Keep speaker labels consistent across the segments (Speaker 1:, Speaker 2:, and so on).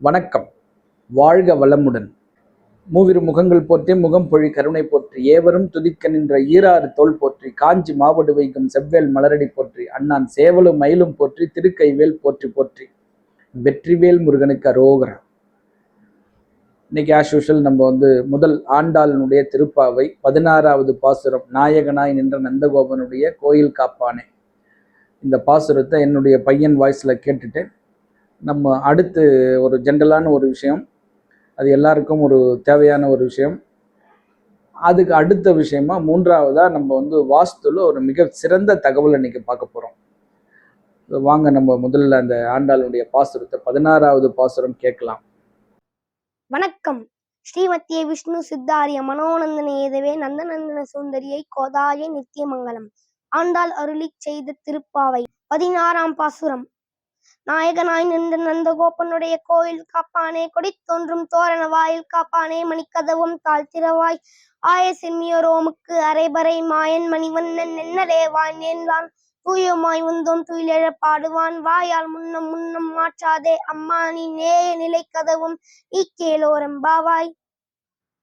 Speaker 1: வணக்கம். வாழ்க வளமுடன். மூவிரு முகங்கள் போற்றி முகம் பொழி கருணை போற்றி ஏவரும் துதிக்க நின்ற ஈராறு தோல் போற்றி காஞ்சி மாவடு வைக்கும் செவ்வேல் மலரடி போற்றி அண்ணான் சேவலும் மயிலும் போற்றி திருக்கைவேல் போற்றி போற்றி. வெற்றிவேல் முருகனுக்கு அரோகரம் இன்னைக்கு ஆஸ் யூஷுவல் நம்ம வந்து முதல் ஆண்டாளனுடைய திருப்பாவை பதினாறாவது பாசுரம் நாயகனாய் நின்ற நந்தகோபனுடைய கோயில் காப்பானே. இந்த பாசுரத்தை என்னுடைய பையன் வாய்ஸில் கேட்டுட்டு நம்ம அடுத்து ஒரு ஜென்ரலான ஒரு விஷயம் அது எல்லாருக்கும் ஒரு தேவையான ஒரு விஷயம். அதுக்கு அடுத்த விஷயமா மூன்றாவதா நம்ம வந்து வாஸ்துல ஒரு மிக சிறந்த தகவல் இன்னைக்கு பார்க்க போறோம். வாங்க நம்ம முதல்ல அந்த ஆண்டாளுடைய பாசுரத்தை பதினாறாவது பாசுரம் கேட்கலாம்.
Speaker 2: வணக்கம். ஸ்ரீமத்திய விஷ்ணு சித்தாரிய மனோநந்தன ஏதவே நந்தநந்தன சுந்தரியை கோதாய நித்தியமங்கலம். ஆண்டாள் அருளி செய்த திருப்பாவை பதினாறாம் பாசுரம். நாயகனாய் நின்ற நந்தகோபனுடைய கோயில் காப்பானே கொடி தோன்றும் தோரண வாயில் காப்பானே மணிக்கதவும் தாழ்த்திரவாய். ஆய சிம்மியோரோமுக்கு அரைபறை மாயன் மணிவண்ணன் என்னலே வாய் நேர்ந்தான். தூயமாய் உந்தோம் துயிலெழ பாடுவான் வாயால் முன்னம் முன்னம் மாற்றாதே அம்மா நீ நேய நிலை கதவும் ஈக்கேலோரம்பாவாய்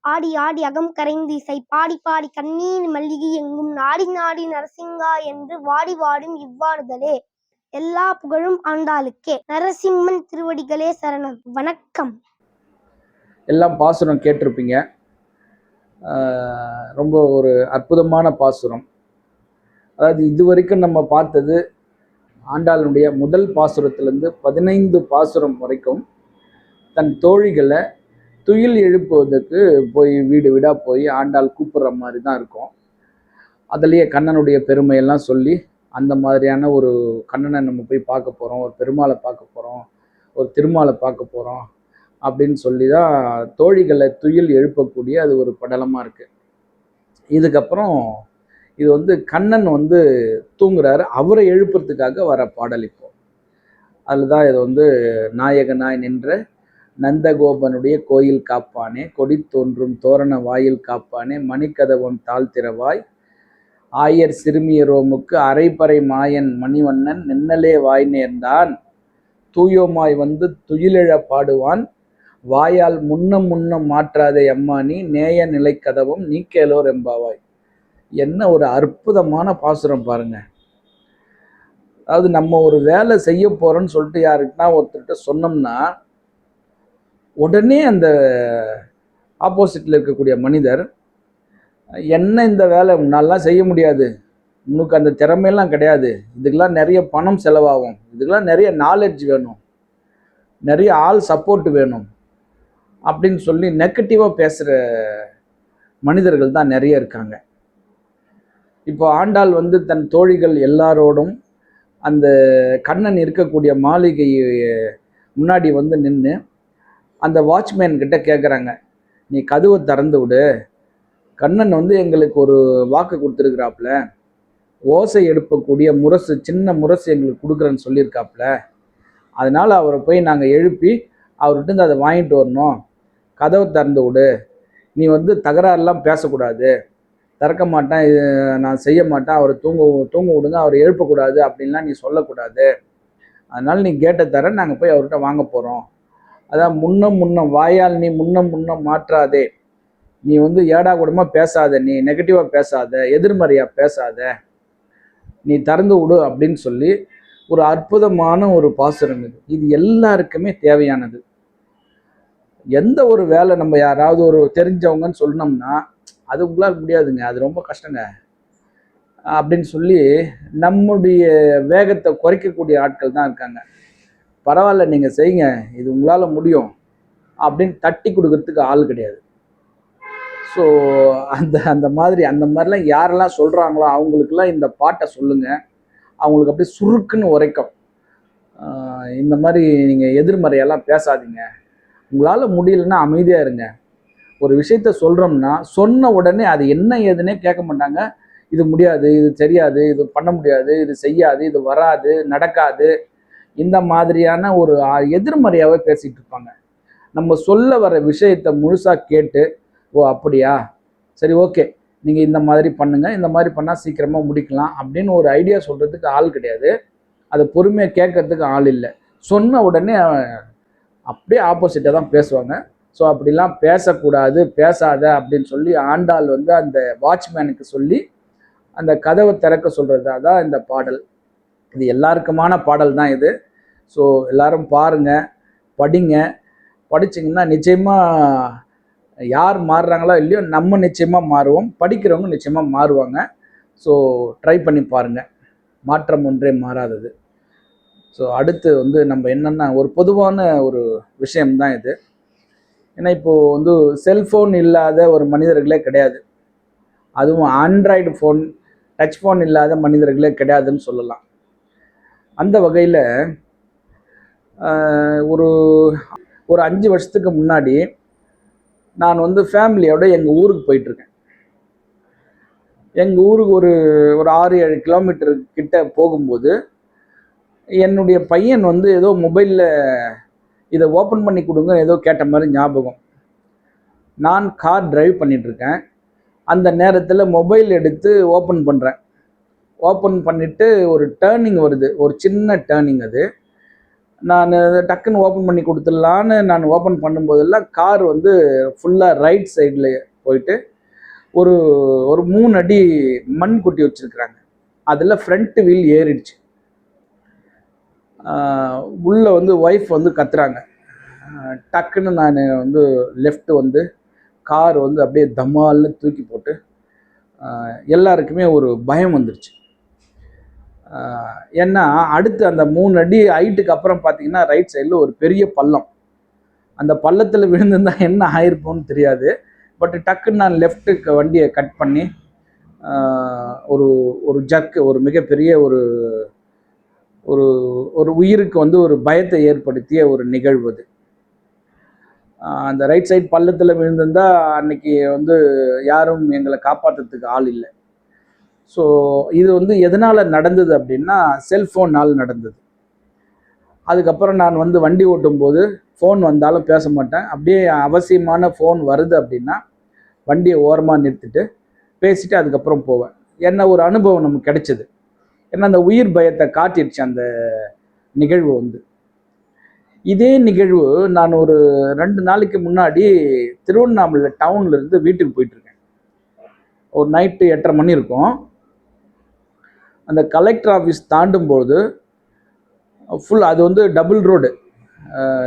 Speaker 2: ஆடி ஆடி அகம் கரைந்து இசை பாடி பாடி கண்ணீர் மல்லிகை எங்கும் நாடி நாடி நரசிங்கா என்று வாடி வாடும் இவ்வாறுதலே. எல்லா புகழும் ஆண்டாளுக்கே. நரசிம்மன் திருவடிகளே சரணம். வணக்கம்.
Speaker 1: எல்லாம் பாசுரம் கேட்டிருப்பீங்க. ரொம்ப ஒரு அற்புதமான பாசுரம். அதாவது இது வரைக்கும் நம்ம பார்த்தது ஆண்டாளுடைய முதல் பாசுரத்திலேருந்து பதினைந்து பாசுரம் வரைக்கும் தன் தோழிகளை துயில் எழுப்புவதற்கு போய் வீடு வீடாக போய் ஆண்டாள் கூப்பிடுற மாதிரி தான் இருக்கும். அதுலேயே கண்ணனுடைய பெருமையெல்லாம் சொல்லி அந்த மாதிரியான ஒரு கண்ணனை நம்ம போய் பார்க்க போகிறோம் ஒரு பெருமாளை பார்க்க போகிறோம் ஒரு திருமாலை பார்க்க போகிறோம் அப்படின்னு சொல்லி தான் தோழிகளை துயில் எழுப்பக்கூடிய அது ஒரு படலமாக இருக்குது இதுக்கப்புறம் இது வந்து கண்ணன் வந்து தூங்குறாரு. அவரை எழுப்புறதுக்காக வர பாடல் இப்போ. அதில் தான் இது வந்து நாயகனாய் நின்ற நந்தகோபனுடைய கோயில் காப்பானே கொடி தோன்றும் தோரண வாயில் காப்பானே மணிக்கதவன் தாழ்த்திரவாய் ஆயர் சிறுமியரோமுக்கு அரைப்பறை மாயன் மணிவண்ணன் நின்னலே வாய் நேர்ந்தான். தூயோமாய் வந்து துயிலிழ பாடுவான். வாயால் முன்னம் முன்னம் மாற்றாதே அம்மானி நேய நிலை கதவும் நீக்கேலோர் எம்பாவாய் என்ன ஒரு அற்புதமான பாசுரம் பாருங்க. அதாவது நம்ம ஒரு வேலை செய்ய போறோம்னு சொல்லிட்டு யாருக்குன்னா ஒருத்தர்கிட்ட சொன்னோம்னா உடனே அந்த ஆப்போசிட்ல இருக்கக்கூடிய மனிதர் என்ன இந்த வேலை? உன்னாலாம் செய்ய முடியாது. உனக்கு அந்த திறமையெல்லாம் கிடையாது. இதுக்கெல்லாம் நிறைய பணம் செலவாகும். இதுக்கெல்லாம் நிறைய நாலேஜ் வேணும். நிறைய ஆள் சப்போர்ட் வேணும். அப்படின்னு சொல்லி நெகட்டிவாக பேசுகிற மனிதர்கள் தான் நிறைய இருக்காங்க. இப்போ ஆண்டாள் வந்து தன் தோழிகள் எல்லாரோடும் அந்த கண்ணன் இருக்கக்கூடிய மாளிகை முன்னாடி வந்து நின்று அந்த வாட்ச்மேன் கிட்ட கேட்குறாங்க நீ கதவை திறந்து விடு. கண்ணன் வந்து எங்களுக்கு ஒரு வாக்கு கொடுத்துருக்குறாப்புல. ஓசை எடுப்பக்கூடிய முரசு சின்ன முரசு எங்களுக்கு கொடுக்குறேன்னு சொல்லியிருக்காப்புல. அதனால் அவரை போய் நாங்கள் எழுப்பி அவர்கிட்ட அதை வாங்கிட்டு வரணும். கதவை திறந்து விடு. நீ வந்து தகராறுலாம் பேசக்கூடாது. திறக்க மாட்டேன் இது நான் செய்ய மாட்டேன். அவரை தூங்க தூங்க விடுங்க அவரை எழுப்பக்கூடாது அப்படின்லாம் நீ சொல்லக்கூடாது. அதனால் நீ கேட்டை தர நாங்கள் போய் அவர்கிட்ட வாங்க போகிறோம் அதான் முன்னம் முன்னம் வாயால் நீ முன்னம் முன்னம் மாற்றாதே. நீ வந்து ஏடா கூடமா பேசாத நீ நெகட்டிவாக பேசாத எதிர்மறையாக பேசாத. நீ திறந்து விடு அப்படின்னு சொல்லி ஒரு அற்புதமான ஒரு பாசுரம் இது. இது எல்லாருக்குமே தேவையானது. எந்த ஒரு வேலை நம்ம யாராவது ஒரு தெரிஞ்சவங்கன்னு சொன்னோம்னா அது உங்களால் முடியாதுங்க. அது ரொம்ப கஷ்டங்க. அப்படின்னு சொல்லி நம்முடைய வேகத்தை குறைக்கக்கூடிய ஆட்கள் தான் இருக்காங்க. பரவாயில்ல நீங்கள் செய்யுங்க. இது உங்களால் முடியும். அப்படின்னு தட்டி கொடுக்கறதுக்கு ஆள் கிடையாது. ஸோ அந்த அந்த மாதிரி அந்த மாதிரிலாம் யாரெல்லாம் சொல்கிறாங்களோ அவங்களுக்கெல்லாம் இந்த பாட்டை சொல்லுங்கள் அவங்களுக்கு அப்படியே சுருக்குன்னு உரைக்கும். இந்த மாதிரி நீங்கள் எதிர்மறையெல்லாம் பேசாதீங்க. உங்களால் முடியலன்னா அமைதியாக இருங்க. ஒரு விஷயத்த சொல்கிறோம்னா சொன்ன உடனே அது என்ன ஏதுன்னே கேட்க மாட்டாங்க. இது முடியாது இது தெரியாது இது பண்ண முடியாது இது செய்யாது இது வராது நடக்காது. இந்த மாதிரியான ஒரு எதிர்மறையாகவே பேசிகிட்டு இருப்பாங்க. நம்ம சொல்ல வர விஷயத்த முழுசாக கேட்டு ஓ அப்படியா? சரி ஓகே. நீங்கள் இந்த மாதிரி பண்ணுங்கள் இந்த மாதிரி பண்ணால் சீக்கிரமாக முடிக்கலாம் அப்படின்னு ஒரு ஐடியா சொல்கிறதுக்கு ஆள் கிடையாது. அதை பொறுமையாக கேட்கறதுக்கு ஆள் இல்லை. சொன்ன உடனே அப்படியே ஆப்போசிட்டாக தான் பேசுவாங்க. ஸோ அப்படிலாம் பேசக்கூடாது பேசாத அப்படின்னு சொல்லி ஆண்டாள் வந்து அந்த வாட்ச்மேனுக்கு சொல்லி அந்த கதவை திறக்க சொல்கிறது அதான் இந்த பாடல். இது எல்லாருக்குமான பாடல் தான் இது. ஸோ எல்லாரும் பாருங்கள் படிங்க. படிச்சிங்கன்னா நிச்சயமாக யார் மாறுறாங்களோ இல்லையோ நம்ம நிச்சயமாக மாறுவோம். படிக்கிறவங்க நிச்சயமாக மாறுவாங்க. ஸோ ட்ரை பண்ணி பாருங்கள் மாற்றம் ஒன்றே மாறாதது. ஸோ அடுத்து வந்து நம்ம என்னென்னா ஒரு பொதுவான ஒரு விஷயம்தான் இது. ஏன்னா இப்போது வந்து செல்ஃபோன் இல்லாத ஒரு மனிதர்களே கிடையாது. அதுவும் ஆண்ட்ராய்டு ஃபோன் டச் ஃபோன் இல்லாத மனிதர்களே கிடையாதுன்னு சொல்லலாம். அந்த வகையில் ஒரு ஒரு அஞ்சு வருஷத்துக்கு முன்னாடி நான் வந்து ஃபேமிலியோட எங்கள் ஊருக்கு போயிட்டுருக்கேன். எங்கள் ஊருக்கு ஒரு ஒரு ஆறு ஏழு கிலோமீட்டர் கிட்ட போகும்போது என்னுடைய பையன் வந்து ஏதோ மொபைலில் இதை ஓப்பன் பண்ணி கொடுங்க ஏதோ கேட்ட மாதிரி ஞாபகம். நான் கார் டிரைவ் பண்ணிகிட்ருக்கேன் அந்த நேரத்தில் மொபைல் எடுத்து ஓப்பன் பண்ணுறேன் ஓப்பன் பண்ணிவிட்டு ஒரு டேர்னிங் வருது. ஒரு சின்ன டேர்னிங் அது. நான் டக்குன்னு ஓப்பன் பண்ணி கொடுத்துடலான்னு நான் ஓப்பன் பண்ணும்போதெல்லாம் கார் வந்து ஃபுல்லாக ரைட் சைடில் போயிட்டு ஒரு ஒரு மூணு அடி மண் கொட்டி வச்சுருக்குறாங்க. அதில் ஃப்ரண்ட் வீல் ஏறிடுச்சு. உள்ளே வந்து ஒய்ஃப் வந்து கத்துறாங்க. டக்குன்னு நான் வந்து லெஃப்ட் வந்து கார் வந்து அப்படியே தமால்னு தூக்கி போட்டு எல்லாருக்குமே ஒரு பயம் வந்துருச்சு. ஏன்னா அடுத்து அந்த மூணு அடி ஹைட்டுக்கு அப்புறம் பார்த்தீங்கன்னா ரைட் சைடில் ஒரு பெரிய பள்ளம். அந்த பள்ளத்தில் விழுந்திருந்தா என்ன ஆயிருப்போம்னு தெரியாது. பட் டக்குன்னு நான் லெஃப்ட்டுக்கு வண்டியை கட் பண்ணி ஒரு ஒரு ஜக்கு ஒரு மிகப்பெரிய ஒரு ஒரு ஒரு உயிருக்கு வந்து ஒரு பயத்தை ஏற்படுத்திய ஒரு நிகழ்வு அது. அந்த ரைட் சைட் பள்ளத்தில் விழுந்திருந்தால் அன்னைக்கு வந்து யாரும் எங்களை காப்பாற்றுறதுக்கு ஆள் இல்லை. ஸோ இது வந்து எதனால் நடந்தது அப்படின்னா செல்ஃபோனால் நடந்தது. அதுக்கப்புறம் நான் வந்து வண்டி ஓட்டும்போது ஃபோன் வந்தாலும் பேச மாட்டேன். அப்படியே அவசியமான ஃபோன் வருது அப்படின்னா வண்டியை ஓரமாக நிறுத்திட்டு பேசிட்டு அதுக்கப்புறம் போவேன். என்ன ஒரு அனுபவம் நமக்கு கிடைச்சது. ஏன்னா அந்த உயிர் பயத்தை காட்டிடுச்சு அந்த நிகழ்வு வந்து. இதே நிகழ்வு நான் ஒரு ரெண்டு நாளைக்கு முன்னாடி திருவண்ணாமலை டவுன்லேருந்து வீட்டுக்கு போயிட்டுருக்கேன் ஒரு நைட்டு எட்டரை மணி இருக்கும். அந்த கலெக்டர் ஆஃபீஸ் தாண்டும்போது ஃபுல் அது வந்து double road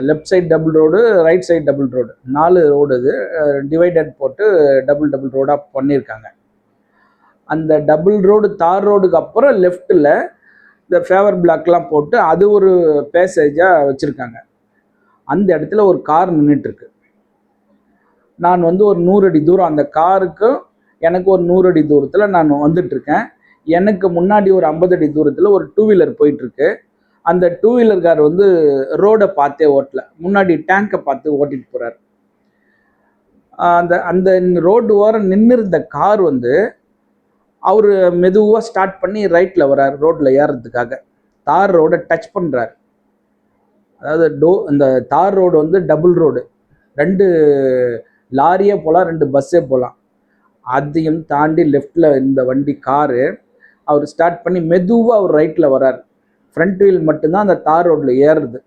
Speaker 1: left side double road right side double road நாலு ரோடு இது. டிவைடட் போட்டு டபுள் டபுள் ரோடாக பண்ணியிருக்காங்க. அந்த டபுள் ரோடு தார் ரோடுக்கு அப்புறம் லெஃப்ட்டில் இந்த ஃபேவர் பிளாக்லாம் போட்டு அது ஒரு பேசேஜாக வச்சுருக்காங்க. அந்த இடத்துல ஒரு கார் நின்றுட்டுருக்கு நான் வந்து ஒரு நூறு அடி தூரம் அந்த காருக்கும் எனக்கு ஒரு நூறு அடி தூரத்தில் நான் வந்துட்டுருக்கேன். எனக்கு முன்னாடி ஒரு ஐம்பது அடி தூரத்தில் ஒரு டூ வீலர் போயிட்டுருக்கு. அந்த டூ வீலர் கார் வந்து ரோடை பார்த்தே ஓட்டல. முன்னாடி டேங்கை பார்த்து ஓட்டிட்டு போகிறார் அந்த அந்த ரோடு ஓரம் நின்று இருந்த கார் வந்து அவர் மெதுவாக ஸ்டார்ட் பண்ணி ரைட்டில் வரார் ரோட்டில் ஏறுறதுக்காக. தார் ரோடை டச் பண்ணுறார் அதாவது டோ இந்த தார் ரோடு வந்து டபுள் ரோடு ரெண்டு லாரியே போகலாம் ரெண்டு பஸ்ஸே போகலாம் அதையும் தாண்டி லெஃப்டில் இந்த வண்டி காரு அவர் ஸ்டார்ட் பண்ணி மெதுவாக அவர் ரைட்டில் வரார் ஃப்ரண்ட் வீல் மட்டும்தான் அந்த தார் ரோட்டில் ஏறுறது.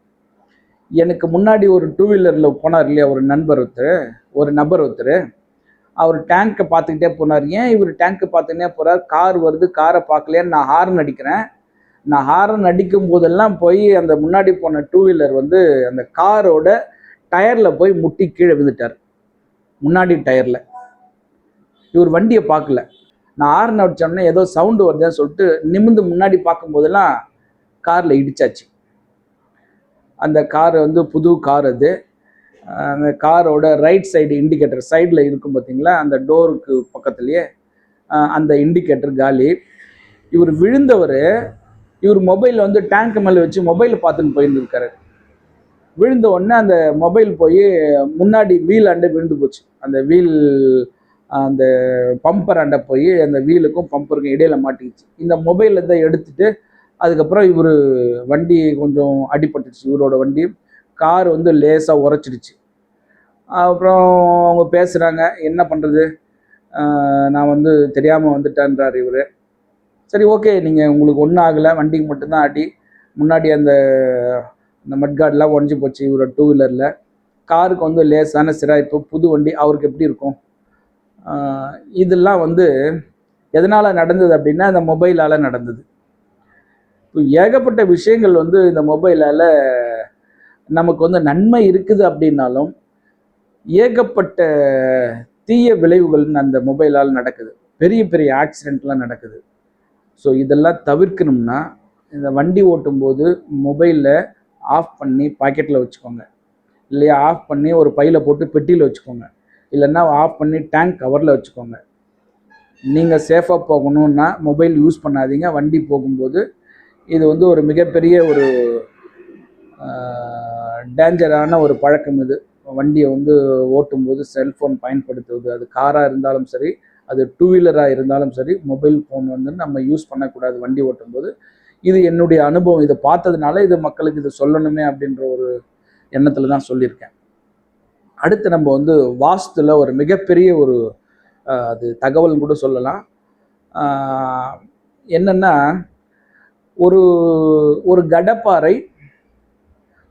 Speaker 1: எனக்கு முன்னாடி ஒரு டூ வீலரில் போனார் இல்லையா ஒரு நண்பர் ஒருத்தர் ஒரு நபர் ஒருத்தர். அவர் டேங்க்கை பார்த்துக்கிட்டே போனார். ஏன் இவர் டேங்க்கை பார்த்துக்கிட்டே போகிறார் கார் வருது காரை பார்க்கலையான்னு நான் ஹார்ன் அடிக்கிறேன். நான் ஹார்ன் அடிக்கும் போதெல்லாம் போய் அந்த முன்னாடி போன டூ வீலர் வந்து அந்த காரோட டயரில் போய் முட்டி கீழே விழுந்துட்டார். முன்னாடி டயரில் இவர் வண்டியை பார்க்கல. நான் ஹார்ன் அடித்தோடனே ஏதோ சவுண்டு வருதுன்னு சொல்லிட்டு நிமிந்து முன்னாடி பார்க்கும்போதெல்லாம் காரில் இடிச்சாச்சு. அந்த கார் வந்து புது கார் அது. அந்த காரோட ரைட் சைடு இண்டிகேட்டர் சைடில் இருக்கும் பார்த்தீங்களா? அந்த டோருக்கு பக்கத்துலேயே அந்த இண்டிகேட்டர் காலி. இவர் விழுந்தவர் இவர் மொபைலில் வந்து டேங்க் மேலே வச்சு மொபைல் பார்த்துன்னு போயிருந்துருக்காரு. விழுந்த உடனே அந்த மொபைல் போய் முன்னாடி வீல் அண்டே விழுந்து போச்சு. அந்த வீல் அந்த பம்பர் அண்டை போய் அந்த வீலுக்கும் பம்பருக்கும் இடையில மாட்டிக்கிச்சு. இந்த மொபைலில் தான் எடுத்துட்டு அதுக்கப்புறம் இவர் வண்டி கொஞ்சம் அடிபட்டுச்சு இவரோட வண்டி கார் வந்து லேசாக உரைச்சிடுச்சு அப்புறம் அவங்க பேசுகிறாங்க என்ன பண்ணுறது நான் வந்து தெரியாமல் வந்துட்டேன்றார் இவர். சரி ஓகே நீங்கள் உங்களுக்கு ஒன்றும் ஆகலை. வண்டிக்கு மட்டும்தான் அடி. முன்னாடி அந்த இந்த மட்கார்டெலாம் உடஞ்சி போச்சு. இவரோட டூ வீலரில் காருக்கு வந்து லேசான சிராய்ப்பு. புது வண்டி அவருக்கு எப்படி இருக்கும்? இதெல்லாம் வந்து எதனால் நடந்தது அப்படின்னா இந்த மொபைலால் நடந்தது. இப்போ ஏகப்பட்ட விஷயங்கள் வந்து இந்த மொபைலால் நமக்கு வந்து நன்மை இருக்குது அப்படின்னாலும் ஏகப்பட்ட தீய விளைவுகள் அந்த மொபைலால் நடக்குது. பெரிய பெரிய ஆக்சிடெண்ட்லாம் நடக்குது. ஸோ இதெல்லாம் தவிர்க்கணும்னா இந்த வண்டி ஓட்டும்போது மொபைலில் ஆஃப் பண்ணி பாக்கெட்டில் வச்சுக்கோங்க. இல்லையா ஆஃப் பண்ணி ஒரு பையில் போட்டு பெட்டியில் வச்சுக்கோங்க. இல்லைன்னா ஆஃப் பண்ணி டேங்க் கவரில் வச்சுக்கோங்க. நீங்கள் சேஃபாக போகணுன்னா மொபைல் யூஸ் பண்ணாதீங்க. வண்டி போகும்போது இது வந்து ஒரு மிகப்பெரிய ஒரு டேஞ்சரான ஒரு பழக்கம் இது. வண்டியை வந்து ஓட்டும்போது செல்ஃபோன் பயன்படுத்துவது அது காராக இருந்தாலும் சரி அது டூ வீலராக இருந்தாலும் சரி மொபைல் ஃபோன் வந்து நம்ம யூஸ் பண்ணக்கூடாது வண்டி ஓட்டும்போது. இது என்னுடைய அனுபவம். இதை பார்த்ததுனால இது மக்களுக்கு இது சொல்லணுமே அப்படின்ற ஒரு எண்ணத்தில் தான் சொல்லியிருக்கேன். அடுத்து நம்ம வந்து வாஸ்துல ஒரு மிகப்பெரிய ஒரு அது தகவல்னு கூட சொல்லலாம். ஆஹ், என்னன்னா ஒரு ஒரு கடப்பாறை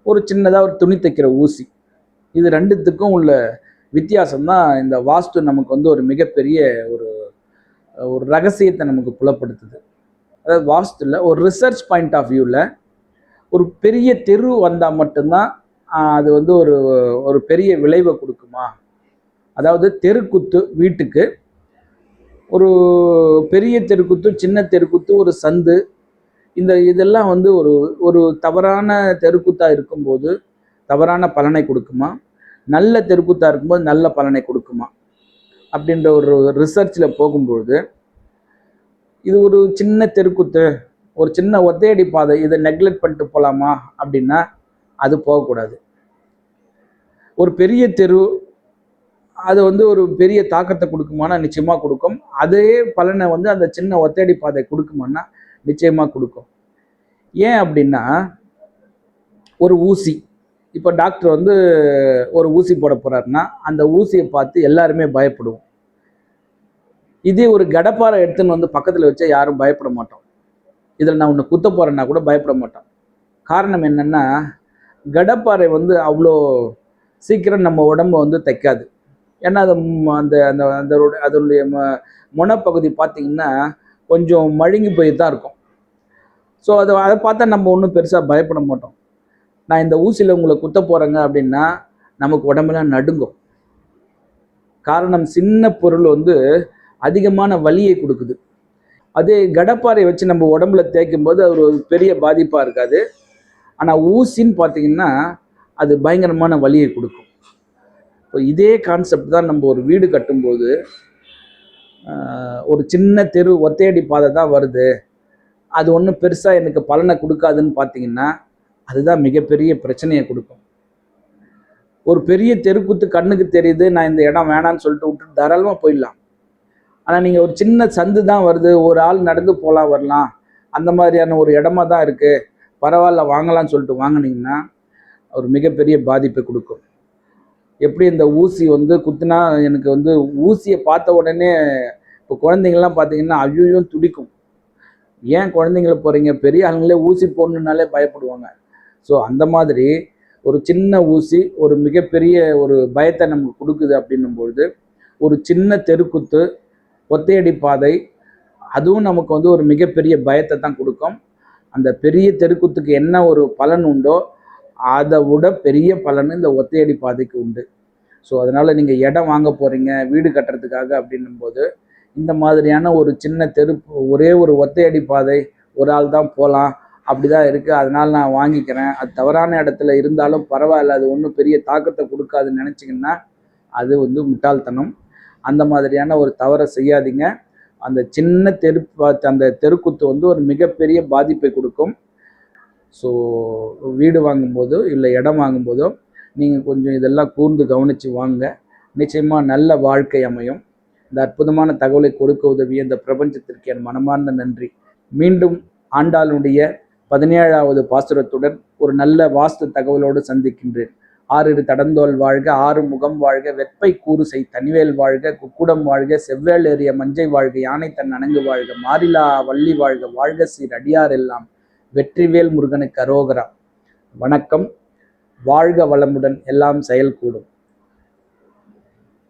Speaker 1: ஒரு சின்னதாக ஒரு துணி தைக்கிற ஊசி. இது ரெண்டுத்துக்கும் உள்ள வித்தியாசம் தான் இந்த வாஸ்து நமக்கு வந்து ஒரு மிகப்பெரிய ஒரு ஒரு ரகசியத்தை நமக்கு புலப்படுத்துது. அதாவது வாஸ்துல ஒரு ரிசர்ச் பாயிண்ட் ஆஃப் வியூவில் ஒரு பெரிய தெரு வந்தால் மட்டும்தான் அது வந்து ஒரு ஒரு பெரிய விளைவை கொடுக்குமா? அதாவது தெருக்குத்து வீட்டுக்கு ஒரு பெரிய தெருக்குத்து சின்ன தெருக்குத்து ஒரு சந்து இந்த இதெல்லாம் வந்து ஒரு ஒரு தவறான தெருக்குத்தாக இருக்கும்போது தவறான பலனை கொடுக்குமா? நல்ல தெருக்குத்தாக இருக்கும்போது நல்ல பலனை கொடுக்குமா? அப்படின்ற ஒரு ரிசர்ச்சில் போகும்பொழுது இது ஒரு சின்ன தெருக்குத்து ஒரு சின்ன ஒத்தையடி பாதை இதை நெக்லெக்ட் பண்ணிட்டு போகலாமா அப்படின்னா அது போகக்கூடாது. ஒரு பெரிய தெரு அது வந்து ஒரு பெரிய தாக்கத்தை கொடுக்குமானா நிச்சயமாக கொடுக்கும். அதே பலனை வந்து அந்த சின்ன ஒத்தடி பாதை கொடுக்குமானா நிச்சயமாக கொடுக்கும். ஏன் அப்படின்னா ஒரு ஊசி இப்போ டாக்டர் வந்து ஒரு ஊசி போட போகிறாருன்னா அந்த ஊசியை பார்த்து எல்லாருமே பயப்படுவோம். இதே ஒரு கடப்பாரை எடுத்துன்னு வந்து பக்கத்தில் வச்சா யாரும் பயப்பட மாட்டோம். இதில் நான் ஒன்று குத்த போகிறேன்னா கூட பயப்பட மாட்டோம். காரணம் என்னென்னா கடப்பாறை வந்து அவ்வளோ சீக்கிரம் நம்ம உடம்ப வந்து தைக்காது. ஏன்னா அது அந்த அந்த அந்த அதனுடைய ம முனப்பகுதி பார்த்தீங்கன்னா கொஞ்சம் மழுங்கி போய் தான் இருக்கும். ஸோ அதை அதை பார்த்தா நம்ம ஒன்றும் பெருசாக பயப்பட மாட்டோம். நான் இந்த ஊசியில் உங்களை குத்த போகிறேங்க அப்படின்னா நமக்கு உடம்பெல்லாம் நடுங்கும். காரணம் சின்ன பொருள் வந்து அதிகமான வலியை கொடுக்குது. அதே கடப்பாறை வச்சு நம்ம உடம்புல தேய்க்கும் போது அது ஒரு பெரிய பாதிப்பாக இருக்காது. ஆனால் ஊசின்னு பார்த்தீங்கன்னா அது பயங்கரமான வலியை கொடுக்கும். இப்போ இதே கான்செப்ட் தான் நம்ம ஒரு வீடு கட்டும்போது ஒரு சின்ன தெரு ஒத்தையடி பாதை தான் வருது. அது ஒன்றும் பெருசாக எனக்கு பலனை கொடுக்காதுன்னு பார்த்தீங்கன்னா அதுதான் மிகப்பெரிய பிரச்சனையை கொடுக்கும். ஒரு பெரிய தெருக்குத்து கண்ணுக்கு தெரியுது நான் இந்த இடம் வேணான்னு சொல்லிட்டு விட்டு தாராளமாக போயிடலாம். ஆனால் நீங்கள் ஒரு சின்ன சந்து தான் வருது ஒரு ஆள் நடந்து போகலாம் வரலாம். அந்த மாதிரியான ஒரு இடமா தான் இருக்குது பரவாயில்ல வாங்கலாம்னு சொல்லிட்டு வாங்கினீங்கன்னா ஒரு மிகப்பெரிய பாதிப்பை கொடுக்கும். எப்படி இந்த ஊசி வந்து குத்துனா எனக்கு வந்து ஊசியை பார்த்த உடனே இப்போ குழந்தைங்கள்லாம் பார்த்தீங்கன்னா ஐயோயும் துடிக்கும். ஏன் குழந்தைங்கள போகிறீங்க பெரிய ஆளுங்களே ஊசி போடணுன்னாலே பயப்படுவாங்க. ஸோ அந்த மாதிரி ஒரு சின்ன ஊசி ஒரு மிகப்பெரிய ஒரு பயத்தை நமக்கு கொடுக்குது அப்படின்னும் பொழுது ஒரு சின்ன தெருக்குத்து ஒத்தையடி பாதை அதுவும் நமக்கு வந்து ஒரு மிகப்பெரிய பயத்தை தான் கொடுக்கும். அந்த பெரிய தெருக்குத்துக்கு என்ன ஒரு பலன் உண்டோ அதை விட பெரிய பலன் இந்த ஒத்தையடி பாதைக்கு உண்டு. ஸோ அதனால் நீங்கள் இடம் வாங்க போகிறீங்க வீடு கட்டுறதுக்காக அப்படின்னும் போது இந்த மாதிரியான ஒரு சின்ன தெரு ஒரே ஒரு ஒத்தையடி பாதை ஒரு ஆள் தான் போகலாம் அப்படி தான் இருக்குது அதனால் நான் வாங்கிக்கிறேன். அது தவறான இடத்துல இருந்தாலும் பரவாயில்ல அது ஒன்றும் பெரிய தாக்கத்தை கொடுக்காதுன்னு நினச்சிங்கன்னா அது வந்து முட்டாள்தனம். அந்த மாதிரியான ஒரு தவறை செய்யாதீங்க. அந்த சின்ன தெரு அந்த தெருக்குத்து வந்து ஒரு மிகப்பெரிய பாதிப்பை கொடுக்கும். ஸோ வீடு வாங்கும்போதோ இல்லை இடம் வாங்கும்போதோ நீங்கள் கொஞ்சம் இதெல்லாம் கூர்ந்து கவனித்து வாங்க. நிச்சயமாக நல்ல வாழ்க்கை அமையும். இந்த அற்புதமான தகவலை கொடுக்க உதவிய இந்த பிரபஞ்சத்திற்கு என் மனமார்ந்த நன்றி. மீண்டும் ஆண்டாளுடைய பதினேழாவது பாசுரத்துடன் ஒரு நல்ல வாஸ்து தகவலோடு சந்திக்கின்றேன். ஆறிரு தடந்தோல் வாழ்க ஆறு முகம் வாழ்க வெப்பை கூறுசை தனிவேல் வாழ்க குக்குடம் வாழ்க செவ்வேல் ஏறிய மஞ்சை வாழ்க யானை தன் அணங்கு வாழ்க மாறிலா வள்ளி வாழ்க வாழ்க சீர் அடியார் எல்லாம் வெற்றிவேல் முருகனுக்கு அரோகரா. வணக்கம் வாழ்க வளமுடன் எல்லாம் செயல்கூடும்.